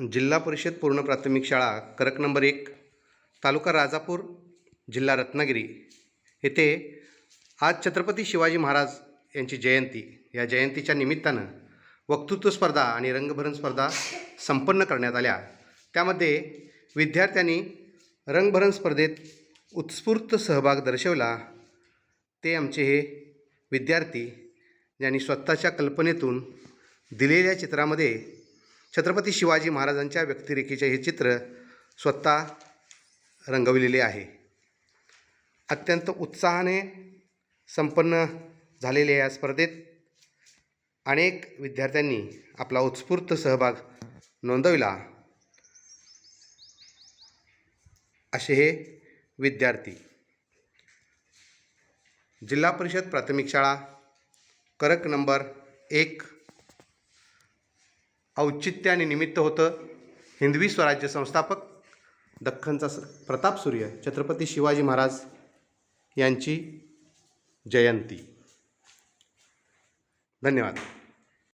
जिल्हा परिषद पूर्ण प्राथमिक शाळा करक नंबर एक तालुका राजापूर जिल्हा रत्नागिरी. येथे आज छत्रपती शिवाजी महाराज यांची जयंती. या जयंतीच्या निमित्तानं वक्तृत्व स्पर्धा आणि रंगभरण स्पर्धा संपन्न करण्यात आल्या. त्यामध्ये विद्यार्थ्यांनी रंगभरण स्पर्धेत उत्स्फूर्त सहभाग दर्शवला. ते आमचे हे विद्यार्थी ज्यांनी स्वतःच्या कल्पनेतून दिलेल्या चित्रामध्ये छत्रपती शिवाजी महाराजांच्या व्यक्तिरेखेचे हे चित्र स्वतः रंगविलेले आहे. अत्यंत उत्साहाने संपन्न झालेल्या या स्पर्धेत अनेक विद्यार्थ्यांनी आपला उत्स्फूर्त सहभाग नोंदविला. असे हे विद्यार्थी. जिल्हा परिषद प्राथमिक शाळा करक नंबर एक औचित्याने निमित्त होतं. हिंदवी स्वराज्य संस्थापक दख्खनचा स प्रताप सूर्य छत्रपती शिवाजी महाराज यांची जयंती. धन्यवाद.